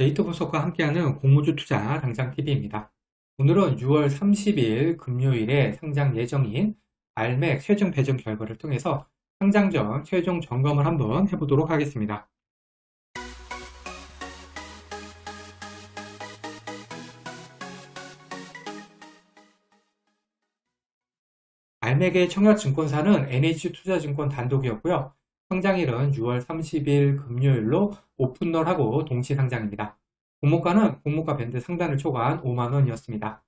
데이터 분석과 함께하는 공모주 투자 당장TV입니다. 오늘은 6월 30일 금요일에 상장 예정인 알맥 최종 배정 결과를 통해서 상장 전 최종 점검을 한번 해보도록 하겠습니다. 알맥의 청약증권사는 NH투자증권 단독이었고요. 상장일은 6월 30일 금요일로 오픈널하고 동시 상장입니다. 공모가는 공모가 밴드 상단을 초과한 5만원이었습니다.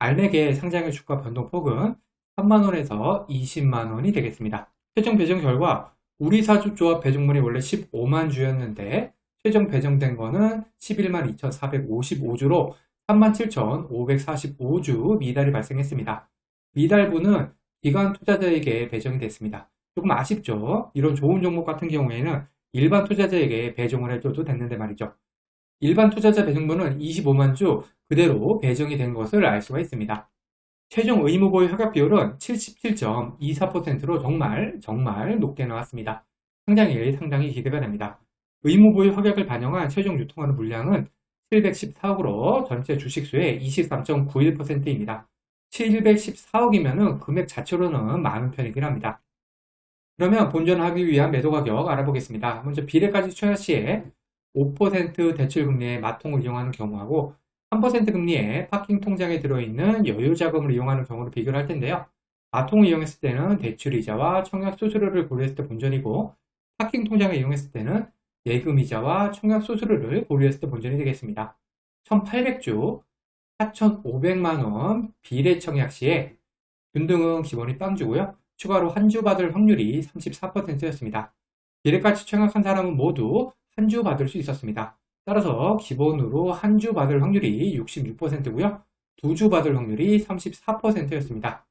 알맥의 상장일 주가 변동폭은 3만원에서 20만원이 되겠습니다. 최종 배정 결과 우리 사주조합 배정물이 원래 15만 주였는데 최종 배정된 거는 11만 2,455주로 37,545주 미달이 발생했습니다. 미달분은 기관 투자자에게 배정이 됐습니다. 조금 아쉽죠? 이런 좋은 종목 같은 경우에는 일반 투자자에게 배정을 해줘도 됐는데 말이죠. 일반 투자자 배정분은 25만 주 그대로 배정이 된 것을 알 수가 있습니다. 최종 의무보유 협약 비율은 77.24%로 정말 정말 높게 나왔습니다. 상장일 상당히 기대가 됩니다. 의무보유 협약을 반영한 최종 유통하는 물량은 714억으로 전체 주식수의 23.91%입니다. 714억이면 금액 자체로는 많은 편이긴 합니다. 그러면 본전하기 위한 매도 가격 알아보겠습니다. 먼저 비례까지 추가 시에 5% 대출 금리의 마통을 이용하는 경우하고 3% 금리의 파킹 통장에 들어있는 여유 자금을 이용하는 경우를 비교를 할 텐데요. 마통을 이용했을 때는 대출 이자와 청약 수수료를 고려했을 때 본전이고 파킹 통장을 이용했을 때는 예금 이자와 청약 수수료를 고려했을 때 본전이 되겠습니다. 1800주 4,500만원 비례 청약 시에 균등은 기본이 빵 주고요. 추가로 한 주 받을 확률이 34%였습니다. 비례까지 청약한 사람은 모두 한 주 받을 수 있었습니다. 따라서 기본으로 한 주 받을 확률이 66%고요. 두 주 받을 확률이 34%였습니다.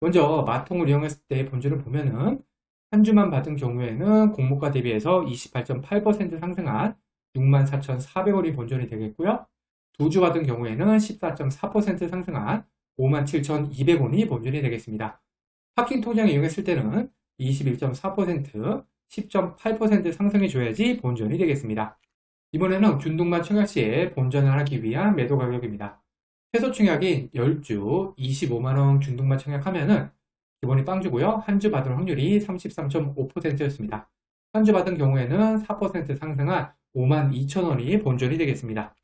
먼저 마통을 이용했을 때 본주를 보면은 한 주만 받은 경우에는 공모가 대비해서 28.8% 상승한 64,400원이 본전이 되겠고요. 두 주 받은 경우에는 14.4% 상승한 57,200원이 본전이 되겠습니다. 파킹 통장을 이용했을 때는 21.4%, 10.8% 상승해 줘야지 본전이 되겠습니다. 이번에는 균등만 청약 시에 본전을 하기 위한 매도 가격입니다. 최소 청약인 10주 25만원 균등만 청약하면 은 기본이 빵 주고요. 한 주 받을 확률이 33.5%였습니다. 한 주 받은 경우에는 4% 상승한 5만 2천원이 본전이 되겠습니다.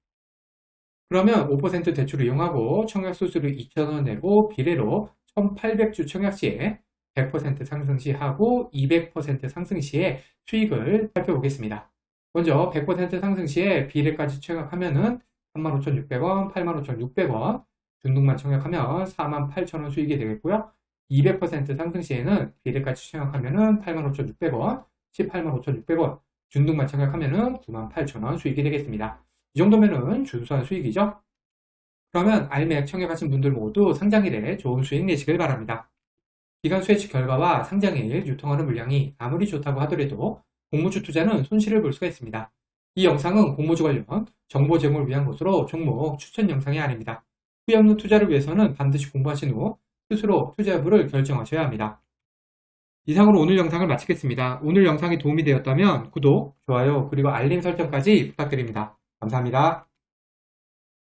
그러면 5% 대출을 이용하고 청약 수수료 2,000원 내고 비례로 1800주 청약 시에 100% 상승 시 하고 200% 상승 시에 수익을 살펴보겠습니다. 먼저 100% 상승 시에 비례까지 청약하면은 35,600원, 85,600원, 중등만 청약하면 48,000원 수익이 되겠고요. 200% 상승 시에는 비례까지 청약하면은 85,600원, 185,600원, 중등만 청약하면은 98,000원 수익이 되겠습니다. 이 정도면은 준수한 수익이죠. 그러면 알맥 청약하신 분들 모두 상장일에 좋은 수익 내시길 바랍니다. 기간 수혜치 결과와 상장일 유통하는 물량이 아무리 좋다고 하더라도 공모주 투자는 손실을 볼 수가 있습니다. 이 영상은 공모주 관련 정보 제공을 위한 것으로 종목 추천 영상이 아닙니다. 후회 없는 투자를 위해서는 반드시 공부하신 후 스스로 투자 여부를 결정하셔야 합니다. 이상으로 오늘 영상을 마치겠습니다. 오늘 영상이 도움이 되었다면 구독, 좋아요, 그리고 알림 설정까지 부탁드립니다. 감사합니다.